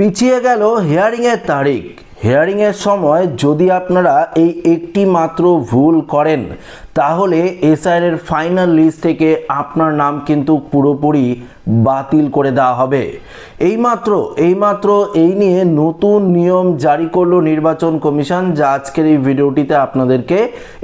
পিছিয়ে গেল হিয়ারিংয়ের তারিখ। হিয়ারিংয়ের সময় যদি আপনারা এই একটি মাত্র ভুল করেন তাহলে এসআইয়ের ফাইনাল লিস্ট থেকে আপনার নাম কিন্তু পুরোপুরি বাতিল করে দেওয়া হবে। এইমাত্র এইমাত্র এই নিয়ে নতুন নিয়ম জারি করল নির্বাচন কমিশন, যা আজকের এই ভিডিওটিতে আপনাদেরকে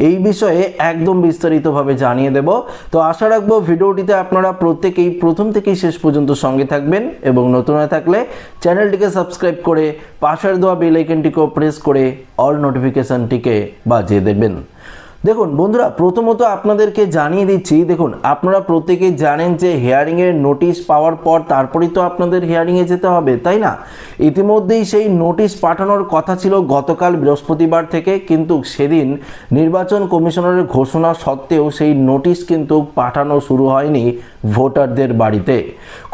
এই বিষয়ে একদম বিস্তারিতভাবে জানিয়ে দেব। তো আশা রাখব ভিডিওটিতে আপনারা প্রত্যেকেই প্রথম থেকেই শেষ পর্যন্ত সঙ্গে থাকবেন এবং নতুন হয়ে থাকলে চ্যানেলটিকে সাবস্ক্রাইব করে পাশের দেওয়া বেল প্রেস করে অল নোটিফিকেশনটিকে বাজিয়ে দেবেন। দেখুন, বন্ধুরা, প্রথমত আপনাদেরকে জানিয়ে দিচ্ছি, দেখুন, আপনারা প্রত্যেকেই জানেন যে হিয়ারিংয়ের নোটিশ পাওয়ার পর তারপরেই তো আপনাদের হিয়ারিংয়ে যেতে হবে, তাই না? ইতিমধ্যেই সেই নোটিশ পাঠানোর কথা ছিল গতকাল বৃহস্পতিবার থেকে, কিন্তু সেদিন নির্বাচন কমিশনারের ঘোষণা সত্ত্বেও সেই নোটিশ কিন্তু পাঠানো শুরু হয়নি ভোটারদের বাড়িতে।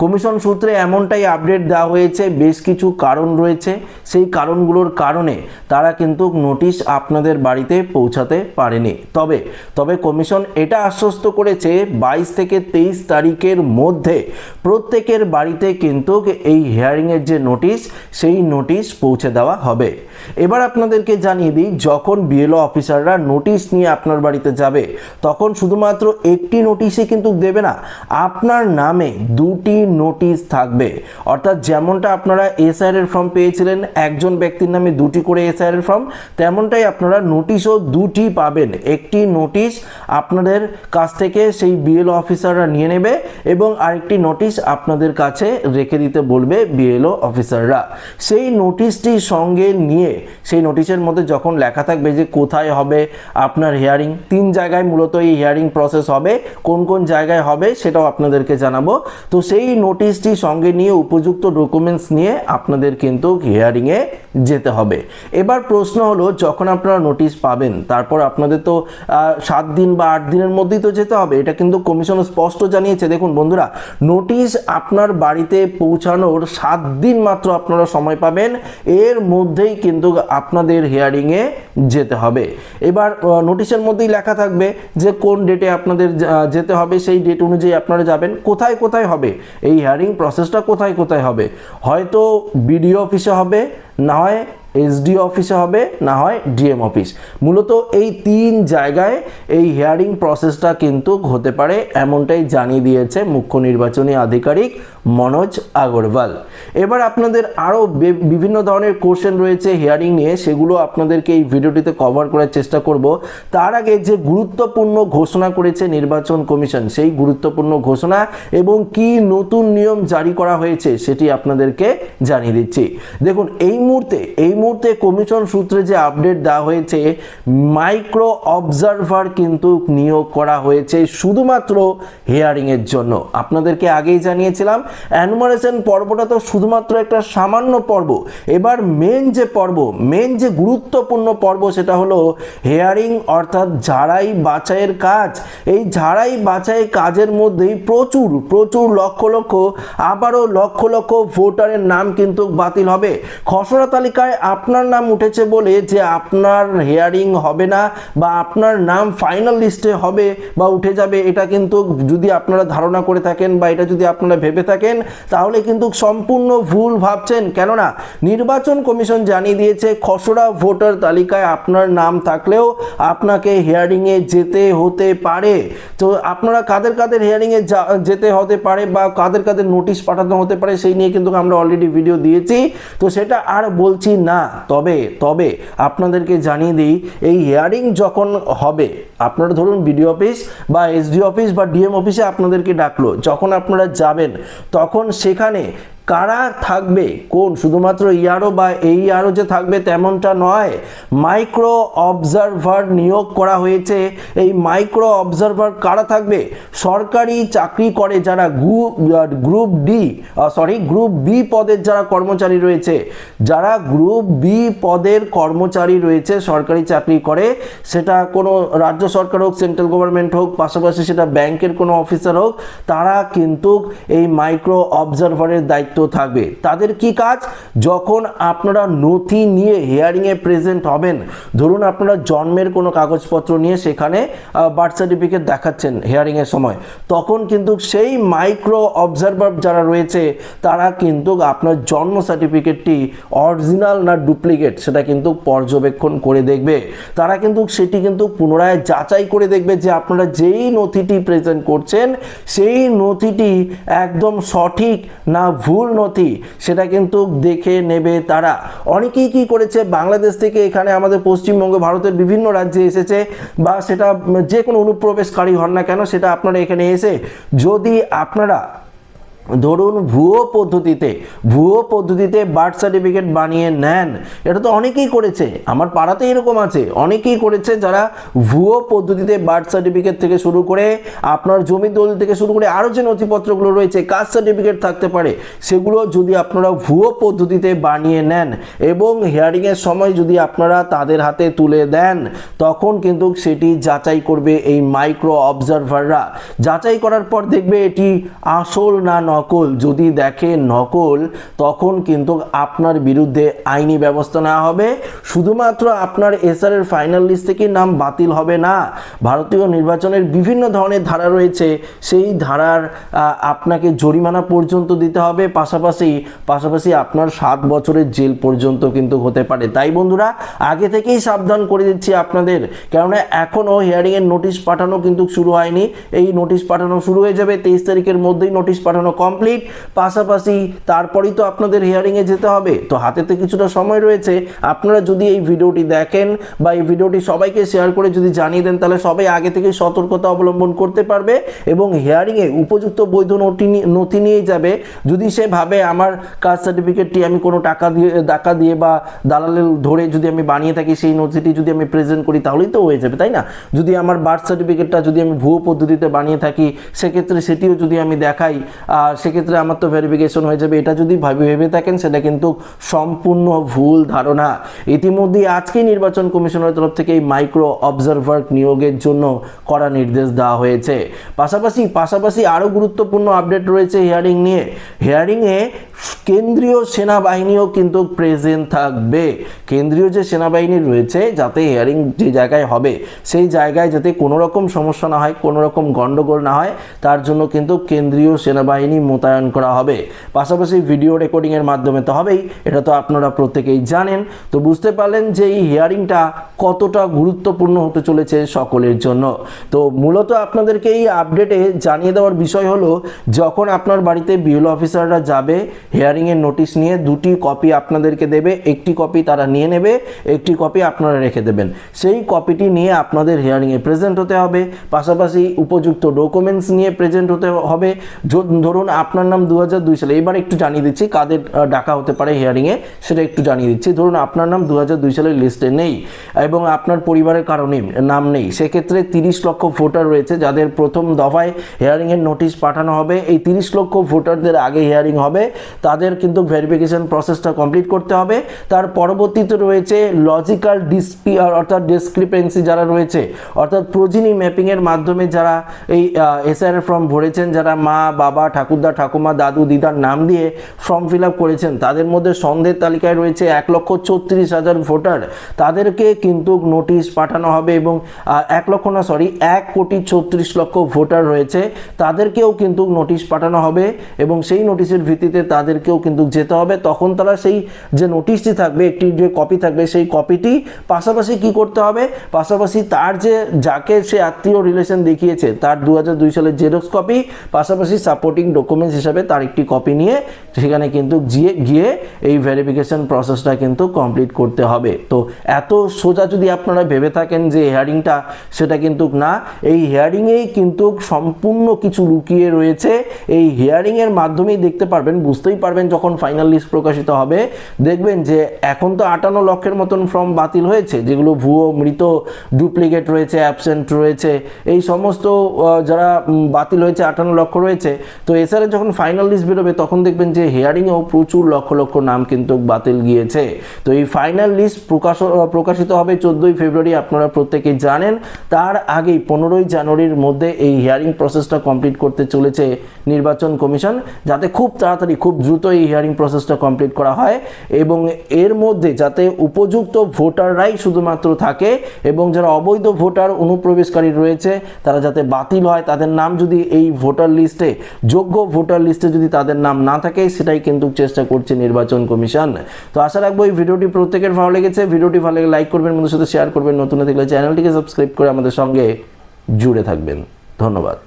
কমিশন সূত্রে এমনটাই আপডেট দেওয়া হয়েছে, বেশ কিছু কারণ রয়েছে, সেই কারণগুলোর কারণে তারা কিন্তু নোটিশ আপনাদের বাড়িতে পৌঁছাতে পারেনি। তবে তবে কমিশন এটা আশ্বস্ত করেছে বাইশ থেকে তেইশ তারিখের মধ্যে প্রত্যেকের বাড়িতে কিন্তু এই হিয়ারিংয়ের যে নোটিশ, সেই নোটিশ পৌঁছে দেওয়া হবে। এবার আপনাদেরকে জানিয়ে দিই, যখন বিএলও অফিসাররা নোটিশ নিয়ে আপনার বাড়িতে যাবে, তখন শুধুমাত্র একটি নোটিশই কিন্তু দেবে না, আপনার নামে দুটি নোটিশ থাকবে। অর্থাৎ যেমনটা আপনারা এসআইআর এর ফর্ম পেয়েছিলেন, একজন ব্যক্তির নামে দুটি করে এসআইআর এর ফর্ম, তেমনটাই আপনারা নোটিশও দুটি পাবেন। একটি নোটিশ আপনাদের কাছ থেকে সেই বিএলও অফিসাররা নিয়ে নেবে এবং আরেকটি নোটিশ আপনাদের কাছে রেখে দিতে বলবে বিএলও অফিসাররা সেই নোটিশটি সঙ্গে নিয়ে, সেই নোটিশের মধ্যে যখন লেখা থাকবে যে কোথায় হবে আপনার হিয়ারিং তিন জায়গায় মূলত এই হিয়ারিং প্রসেস হবে, কোন কোন জায়গায় হবে সেটাও আপনাদেরকে জানাব। তো সেই নোটিশটি সঙ্গে নিয়ে উপযুক্ত ডকুমেন্টস নিয়ে আপনাদের কিন্তু হিয়ারিংয়ে যেতে হবে। এবার প্রশ্ন হলো, যখন আপনারা নোটিশ পাবেন, তারপর আপনাদের তো আহ, সাত দিন বা আট দিনের মধ্যেই তো যেতে হবে। এটা কিন্তু কমিশন স্পষ্ট জানিয়েছে। দেখুন বন্ধুরা নোটিশ আপনার বাড়িতে পৌঁছানোর সাত দিন মাত্র আপনারা সময় পাবেন। এর মধ্যেই কিন্তু আপনাদের হিয়ারিংয়ে যেতে হবে। এবার নোটিশের মধ্যেই লেখা থাকবে যে কোন ডেটে আপনাদের যেতে হবে সেই ডেট অনুযায়ী আপনারা যাবেন। কোথায় কোথায় হবে? এই হিয়ারিং প্রসেসটা কোথায় কোথায় হবে? হয়তো বিডিও অফিসে হবে না হয় এসডি অফিসে হবে, না হয় ডিএম অফিস মূলত এই তিন জায়গায় এই হিয়ারিং প্রসেসটা কিন্তু হতে পারে, এমনটাই জানিয়ে দিয়েছে মুখ্য নির্বাচনী আধিকারিক মনোজ আগরওয়াল। এবার আপনাদের আরও বিভিন্ন ধরনের কোশ্চেন রয়েছে হিয়ারিং নিয়ে, সেগুলো আপনাদেরকে এই ভিডিওটিতে কভার করার চেষ্টা করব। তার আগে যে গুরুত্বপূর্ণ ঘোষণা করেছে নির্বাচন কমিশন, সেই গুরুত্বপূর্ণ ঘোষণা এবং কি নতুন নিয়ম জারি করা হয়েছে, সেটি আপনাদেরকে জানিয়ে দিচ্ছি। দেখুন, এই মুহূর্তে, এই মুহূর্তে কমিশন সূত্রে যে আপডেট দেওয়া হয়েছে মাইক্রো অবজারভার কিন্তু নিয়োগ করা হয়েছে শুধুমাত্র হিয়ারিং এর জন্য। আপনাদেরকে আগেই জানিয়েছিলাম অ্যানুমারেশন পর্বটা তো শুধুমাত্র একটা সামান্য পর্ব। এবার মেন যে পর্ব মেন যে গুরুত্বপূর্ণ পর্ব সেটা হলো হেয়ারিং অর্থাৎ ঝাড়াই বাছাইয়ের কাজ। এই ঝাড়াই বাছাই কাজের মধ্যেই প্রচুর প্রচুর লক্ষ লক্ষ, আবারও লক্ষ লক্ষ ভোটারের নাম কিন্তু বাতিল হবে। খসড়া তালিকায় আপনার নাম উঠেছে বলে যে আপনার হেয়ারিং হবে না বা আপনার নাম ফাইনাল লিস্টে হবে বা উঠে যাবে, এটা কিন্তু যদি আপনারা ধারণা করে থাকেন বা এটা যদি আপনারা ভেবে থাকেন, তাহলে কিন্তু সম্পূর্ণ ভুল ভাবছেন। কেননা, নির্বাচন কমিশন জানিয়ে দিয়েছে, খসড়া ভোটার তালিকায় আপনার নাম থাকলেও আপনাকে হিয়ারিংয়ে যেতে হতে পারে। তো আপনারা কাদের কাদের হিয়ারিংয়ে যেতে হতে পারে বা কাদের কাদের নোটিশ পাঠানো হতে পারে, সেই নিয়ে কিন্তু আমরা অলরেডি ভিডিও দিয়েছি। তো সেটা আর বলছি না। তবে তবে আপনাদেরকে জানিয়ে দিই, এই হিয়ারিং যখন হবে, আপনারা ধরুন বিডিও অফিস বা এসডি অফিস বা ডিএম অফিসে আপনাদেরকে ডাকলো, যখন আপনারা যাবেন, তখন সেখানে কারা থাকবে? কোন? শুধুমাত্র ইয়ারও বা এই ইয়ারও যে থাকবে তেমনটা নয়। মাইক্রো অবজারভার নিয়োগ করা হয়েছে। এই মাইক্রো অবজারভার কারা থাকবে? সরকারি চাকরি করে যারা group group D sorry group B পদের যারা কর্মচারী রয়েছে। যারা গ্রুপ বি পদের কর্মচারী রয়েছে, সরকারি চাকরি করে, সেটা কোনো রাজ্য সরকার হোক সেন্ট্রাল গভর্নমেন্ট হোক, পাশাপাশি সেটা ব্যাংকের কোনো অফিসার হোক, তারা কিন্তু এই মাইক্রো অবজারভারের দায়িত্ব দায়িত্ব থাকবে। তাদের কি কাজ? যখন আপনারা নথি নিয়ে হিয়ারিংয়ে প্রেজেন্ট হবেন, ধরুন আপনারা জন্মের কোনো কাগজপত্র নিয়ে সেখানে বার্থ সার্টিফিকেট দেখাচ্ছেন হিয়ারিংয়ের সময়, তখন কিন্তু সেই মাইক্রো অবজারভার যারা রয়েছে, তারা কিন্তু আপনার জন্ম সার্টিফিকেটটি অরিজিনাল না ডুপ্লিকেট সেটা কিন্তু পর্যবেক্ষণ করে দেখবে। তারা কিন্তু সেটি কিন্তু পুনরায় যাচাই করে দেখবে যে আপনারা যেই নথিটি প্রেজেন্ট করছেন, সেই নথিটি একদম সঠিক না ভুল নথি, সেটা কিন্তু দেখে নেবে তারা। অনেকেই কি করেছে, বাংলাদেশ থেকে এখানে আমাদের পশ্চিমবঙ্গ, ভারতের বিভিন্ন রাজ্যে এসেছে, বা সেটা যে কোনো অনুপ্রবেশকারী হন না কেন, সেটা আপনারা এখানে এসে যদি আপনারা ধরুন ভুয়ো পদ্ধতিতে ভুয়ো পদ্ধতিতে বার্থ সার্টিফিকেট বানিয়ে নেন। এটা তো অনেকেই করেছে, আমার পাড়াতে এরকম আছে। অনেকেই করেছে যারা ভুয়ো পদ্ধতিতে বার্থ সার্টিফিকেট থেকে শুরু করে, আপনার জমি দলিল থেকে শুরু করে, আরও যে নথিপত্রগুলো রয়েছে, কাস্ট সার্টিফিকেট থাকতে পারে, সেগুলো যদি আপনারা ভুয়ো পদ্ধতিতে বানিয়ে নেন এবং হিয়ারিংয়ের সময় যদি আপনারা তাদের হাতে তুলে দেন, তখন কিন্তু সেটি যাচাই করবে এই মাইক্রো অবজারভাররা যাচাই করার পর দেখবে এটি আসল না নকল, যদি দেখে নকল, তখন কিন্তু আপনার বিরুদ্ধে আইনি ব্যবস্থা নেওয়া হবে। শুধুমাত্র আপনার এসআর এর ফাইনাল লিস্ট থেকে নাম বাতিল হবে না, ভারতীয় নির্বাচনের বিভিন্ন ধরনের ধারা রয়েছে। সেই ধারার আপনাকে জরিমানা পর্যন্ত দিতে হবে। পাশাপাশি পাশাপাশি আপনার সাত বছরের জেল পর্যন্ত কিন্তু হতে পারে। তাই বন্ধুরা, আগে থেকেই সাবধান করে দিচ্ছি আপনাদের। কেননা এখনও হিয়ারিংয়ের নোটিশ পাঠানো কিন্তু শুরু হয়নি। এই নোটিশ পাঠানো শুরু হয়ে যাবে তেইশ তারিখের মধ্যেই নোটিশ পাঠানো কমপ্লিট পাশাপাশি তারপরেই তো আপনাদের হিয়ারিংয়ে যেতে হবে। তো হাতে তো কিছুটা সময় রয়েছে। আপনারা যদি এই ভিডিওটি দেখেন বা এই ভিডিওটি সবাইকে শেয়ার করে যদি জানিয়ে দেন তাহলে সবাই আগে থেকে সতর্কতা অবলম্বন করতে পারবে এবং হিয়ারিংয়ে উপযুক্ত বৈধ নথি নিয়ে- নথি নিয়ে যাবে। যদি সে ভাবে আমার কাস্ট সার্টিফিকেটটি আমি কোনো টাকা দিয়ে টাকা দিয়ে বা দালালের ধরে যদি আমি বানিয়ে থাকি সেই নথিটি যদি আমি প্রেজেন্ট করি তাহলেই তো হয়ে যাবে তাই না? যদি আমার বার্থ সার্টিফিকেটটা যদি আমি ভুয়ো পদ্ধতিতে বানিয়ে থাকি সেক্ষেত্রে সেটিও যদি আমি দেখাই আহ, সেক্ষেত্রে আমার তো ভেরিফিকেশন হয়ে যাবে। এটা যদি ভাবি ভেবে থাকেন, সেটা কিন্তু সম্পূর্ণ ভুল ধারণা। ইতিমধ্যে আজকে নির্বাচন কমিশনের তরফ থেকে এই মাইক্রো অবজারভার নিয়োগের জন্য করা নির্দেশ দেওয়া হয়েছে। পাশাপাশি পাশাপাশি আরও গুরুত্বপূর্ণ আপডেট রয়েছে হিয়ারিং নিয়ে। হিয়ারিংয়ে কেন্দ্রীয় সেনাবাহিনীও কিন্তু প্রেজেন্ট থাকবে। কেন্দ্রীয় যে সেনাবাহিনী রয়েছে, যাতে হিয়ারিং যে জায়গায় হবে, সেই জায়গায় যাতে কোনো রকম সমস্যা না হয় কোনো রকম গণ্ডগোল না হয়, তার জন্য কিন্তু কেন্দ্রীয় সেনাবাহিনী মোতায়েন করা হবে। পাশাপাশি ভিডিও রেকর্ডিংয়ের মাধ্যমে তো হবেই, এটা তো আপনারা প্রত্যেকেই জানেন। তো বুঝতে পারলেন যে এই হিয়ারিংটা কতটা গুরুত্বপূর্ণ হতে চলেছে সকলের জন্য। তো মূলত আপনাদেরকে এই আপডেটে জানিয়ে দেওয়ার বিষয় হলো, যখন আপনার বাড়িতে বিএল অফিসাররা যাবে হিয়ারিংয়ের নোটিশ নিয়ে দুটি কপি আপনাদেরকে দেবে, একটি কপি তারা নিয়ে নেবে, একটি কপি আপনারা রেখে দেবেন। সেই কপিটি নিয়ে আপনাদের হিয়ারিংয়ে প্রেজেন্ট হতে হবে, পাশাপাশি উপযুক্ত ডকুমেন্টস নিয়ে প্রেজেন্ট হতে হবে। ধরুন আপনার নাম দু সালে এবার একটু জানিয়ে দিচ্ছি কাদের ডাকা হতে পারে হিয়ারিংয়ে সেটা একটু জানিয়ে দিচ্ছি। ধরুন আপনার নাম দু সালের লিস্টে নেই, এবং আপনার পরিবারের কারণে নাম নেই, সেক্ষেত্রে তিরিশ লক্ষ ভোটার রয়েছে যাদের প্রথম দফায় হিয়ারিংয়ের নোটিশ পাঠানো হবে। এই তিরিশ লক্ষ ভোটারদের আগে হিয়ারিং হবে। তাদের কিন্তু ভেরিফিকেশন প্রসেসটা কমপ্লিট করতে হবে। তার পরবর্তীতে রয়েছে লজিক্যাল ডিসপি অর্থাৎ ডিসক্রিপেন্সি যারা রয়েছে, অর্থাৎ প্রজিনি ম্যাপিংয়ের মাধ্যমে যারা এই এসআর ফর্ম ভরেছেন, যারা মা, বাবা, ঠাকুরদা, ঠাকুমা, দাদু, দিদার নাম দিয়ে ফর্ম ফিল করেছেন, তাদের মধ্যে সন্দেহের তালিকায় রয়েছে এক লক্ষ ছত্রিশ হাজার ভোটার। তাদেরকে কিন্তু নোটিশ পাঠানো হবে এবং এক লক্ষ না সরি এক কোটি ছত্রিশ লক্ষ ভোটার রয়েছে। তাদেরকেও কিন্তু নোটিশ পাঠানো হবে এবং সেই নোটিশের ভিত্তিতে তাদেরকেও কিন্তু যেতে হবে। তখন তারা সেই যে নোটিশটি থাকবে, একটি যে কপি থাকবে, সেই কপিটি পাশাপাশি কি করতে হবে? পাশাপাশি তার যে, যাকে সে আত্মীয় রিলেশন দেখিয়েছে, তার দু দুই সালের জেরক্স কপি পাশাপাশি সাপোর্টিং ডকুমেন্টস হিসাবে তার একটি কপি নিয়ে সেখানে কিন্তু গিয়ে গিয়ে এই ভেরিফিকেশন প্রসেসটা কিন্তু কমপ্লিট করতে হবে। তো এত সোজা যদি আপনারা ভেবে থাকেন যে হিয়ারিংটা সেটা কিন্তু না। এই হিয়ারিংয়েই কিন্তু সম্পূর্ণ কিছু লুকিয়ে রয়েছে। এই হিয়ারিংয়ের মাধ্যমেই দেখতে পারবেন, বুঝতেই পারবেন যখন ফাইনাল লিস্ট প্রকাশিত হবে। দেখবেন যে এখন তো আটান্ন লক্ষের মতন ফর্ম বাতিল হয়েছে, যেগুলো ভুয়ো, মৃত ডুপ্লিকেট রয়েছে অ্যাবসেন্ট রয়েছে, এই সমস্ত যারা বাতিল হয়েছে, আটান্ন লক্ষ রয়েছে, তো এছাড়া যখন ফাইনাল লিস্ট বেরোবে, তখন দেখবেন যে হিয়ারিংয়েও প্রচুর লক্ষ লক্ষ নাম কিন্তু বাতিল গিয়েছে। তো এই ফাইনাল লিস্ট প্রকাশ প্রকাশিত হবে চোদ্দোই ফেব্রুয়ারি, আপনারা প্রত্যেকেই জানেন। তার আগেই পনেরোই জানুয়ারির মধ্যে এই হিয়ারিং প্রসেসটা কমপ্লিট করতে চলেছে নির্বাচন কমিশন, যাতে খুব তাড়াতাড়ি, খুব দ্রুত দ্রুত এই হিয়ারিং প্রসেসটা কমপ্লিট করা হয় এবং এর মধ্যে যাতে উপযুক্ত ভোটাররাই শুধুমাত্র থাকে এবং যারা অবৈধ ভোটার অনুপ্রবেশকারী রয়েছে, তারা যাতে বাতিল হয়, তাদের নাম যদি এই ভোটার লিস্টে যোগ্য ভোটার লিস্টে যদি তাদের নাম না থাকে, সেটাই কিন্তু চেষ্টা করছে নির্বাচন কমিশন। তো আশা রাখব এই ভিডিওটি প্রত্যেকের ভালো লেগেছে। ভিডিওটি ভালো লাগলে লাইক করবেন, বন্ধুদের সাথে শেয়ার করবেন। নতুন দেখলে চ্যানেলটিকে সাবস্ক্রাইব করে আমাদের সঙ্গে জুড়ে থাকবেন। ধন্যবাদ।